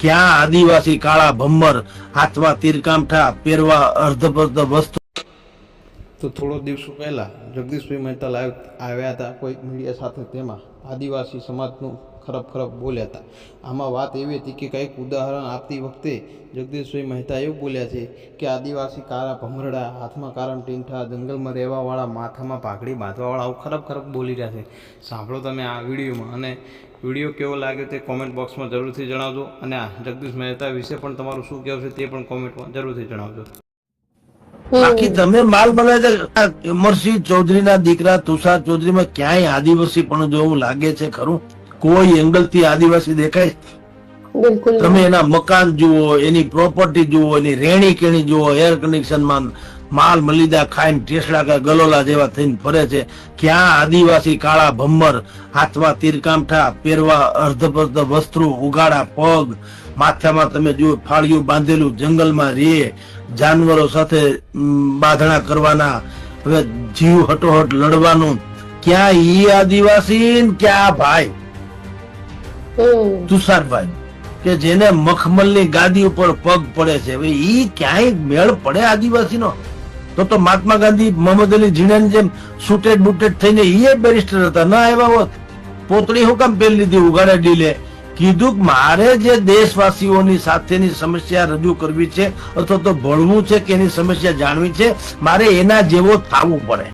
ક્યાં આદિવાસી કાળા ભમ્મર હાથમાં તીરકામઠા પહેરવા અર્ધપર્ધ વસ્તુ તો થોડો દિવસો પહેલાં જગદીશભાઈ મહેતા લાઈવ આવ્યા હતા કોઈ મીડિયા સાથે તેમાં. આદિવાસી સમાજનું ખરાબ ખરાબ બોલ્યા હતા. આમાં વાત એવી હતી કે કંઈક ઉદાહરણ આપતી વખતે જગદીશભાઈ મહેતા એવું બોલ્યા છે કે આદિવાસી કારા ભમરડા, હાથમાં કારમ ટીંઠા, જંગલમાં રહેવાવાળા, માથામાં પાઘડી બાંધવાવાળા આવું ખરાબ ખરાબ બોલી રહ્યા છે. સાંભળો તમે આ વિડીયોમાં અને વીડિયો કેવો લાગ્યો તે કોમેન્ટ બોક્સમાં જરૂરથી જણાવજો અને આ જગદીશ મહેતા વિશે પણ તમારું શું કહેવું છે તે પણ કોમેન્ટમાં જરૂરથી જણાવજો. બાકી તમે માલ બનાવે છે ચૌધરી ચૌધરીના દીકરા તુષાર ચૌધરી માં ક્યાંય આદિવાસી પણ જોવું લાગે છે ખરું? કોઈ એંગલથી આદિવાસી દેખાય? તમે એના મકાન જુઓ એની પ્રોપર્ટી જુઓ એની રેણી કેણી જુઓ એર કનેક્શનમાં માલ મલિદા ખાઈને ટેસડા કે ગલોલા જેવા થઈને ફરે છે. ક્યાં આદિવાસી કાળા ભમ્મર હાથમાં તીરકામઠા પહેરવા અર્ધપર્ધ વસ્ત્રો ઉગાડા પગ માથામાં તમે જુઓ ફાળિયું બાંધેલું જંગલમાં રે જાનવરો સાથે બાંધણા કરવાના હવે જીવ હટોહટ લડવાનું. ક્યાં ઈ આદિવાસી ને ક્યાં ભાઈ? તુષારભાઈ કે જેને મખમલની ગાદી ઉપર પગ પડે છે. હવે ઈ ક્યાંય મેળ પડે આદિવાસીનો? તો તો મહાત્મા ગાંધી, મોહમ્મદ અલી ઝીણાની જેમ સુટેડ બુટેડ થઈને એ બેરિસ્ટર હતા, ના આવ્યા હોત. પોતળી હું કામ પહેરી લીધી ઉગાડે ડીલે. કીધું મારે જે દેશવાસીઓની સાથેની સમસ્યા રજૂ કરવી છે અથવા તો ભણવું છે કે એની સમસ્યા જાણવી છે, મારે એના જેવો થવું પડે.